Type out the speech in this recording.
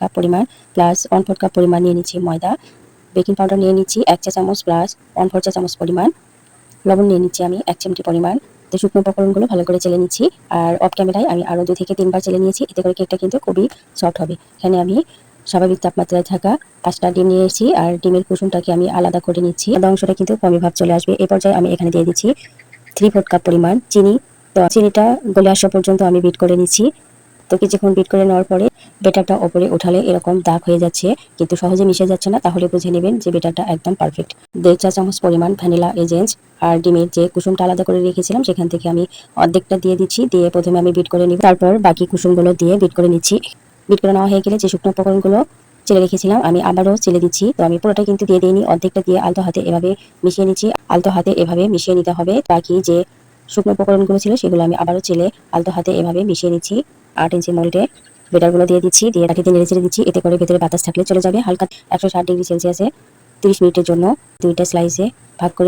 Cup পরিমাণ plus one fourth cup পরিমাণ নিয়ে নিচ্ছি ময়দা। বেকিং পাউডার নিয়ে নিচ্ছি এক চা চামচ প্লাস ওয়ান ফোর চা চামচ পরিমাণ। লবণ নিয়ে নিচ্ছি আমি এক চিমটি পরিমাণ। তো শুকনো উপকরণগুলো ভালো করে চেলে নিচ্ছি। আর অফ ক্যামেরায় আমি আরও দুই থেকে তিনবার চেলে নিয়েছি। এতে করে কেকটা কিন্তু খুবই সফট হবে। এখানে আমি স্বাভাবিক তাপমাত্রায় থাকা পাঁচটা ডিম নিয়ে এসেছি। আর ডিমের কুসুমটাকে আমি আলাদা করে নিচ্ছি। আলাদা অংশটা কিন্তু কমই ভাব চলে আসবে। এই পর্যায়ে আমি এখানে দিয়ে দিচ্ছি থ্রি ফোর্থ কাপ পরিমাণ চিনি। তো চিনিটা গলে আসা পর্যন্ত আমি বিট করে নিচ্ছি। তো কিছুক্ষণ বিট করে নেওয়ার পরে বেটারটা ওপরে উঠালে এরকম দাগ হয়ে যাচ্ছে, কিন্তু সহজে মিশে যাচ্ছে না, তাহলে বুঝে নেবেন যে বেটারটা একদম পারফেক্ট দেড় চা চামচ পরিমাণ ভ্যানিলা এজেন্স আর ডিমের যে কুসুমটা আলাদা করে রেখেছিলাম, সেখান থেকে আমি অর্ধেকটা দিয়ে দিচ্ছি, দিয়ে প্রথমে আমি বিট করে নিব। তারপর বাকি কুসুমগুলো দিয়ে বিট করে নিচ্ছি। বিট করে নেওয়া হয়ে গেলে যে শুকনো উপকরণগুলো চেলে রেখেছিলাম, আমি আবারও চেলে দিচ্ছি। তো আমি পুরোটা কিন্তু দিয়ে দিইনি, অর্ধেকটা দিয়ে আলতো হাতে এভাবে মিশিয়ে নিচ্ছি। আলতো হাতে এভাবে মিশিয়ে নিতে হবে। বাকি যে শুকনো উপকরণগুলো ছিল, সেগুলো আমি আবারও চেলে আলতো হাতে এভাবে মিশিয়ে নিচ্ছি। আট ইঞ্চি মোল্ডে বেটারগুলো দিয়ে দিচ্ছি, দিয়ে তাকে নেড়ে ছেড়ে দিচ্ছি। এতে করে ভেতরে বাতাস থাকলে চলে যাবে। হালকা একশো ষাট ডিগ্রি সেলসিয়াসে তিরিশ মিনিটের জন্য দুইটা স্লাইসে ভাগ করে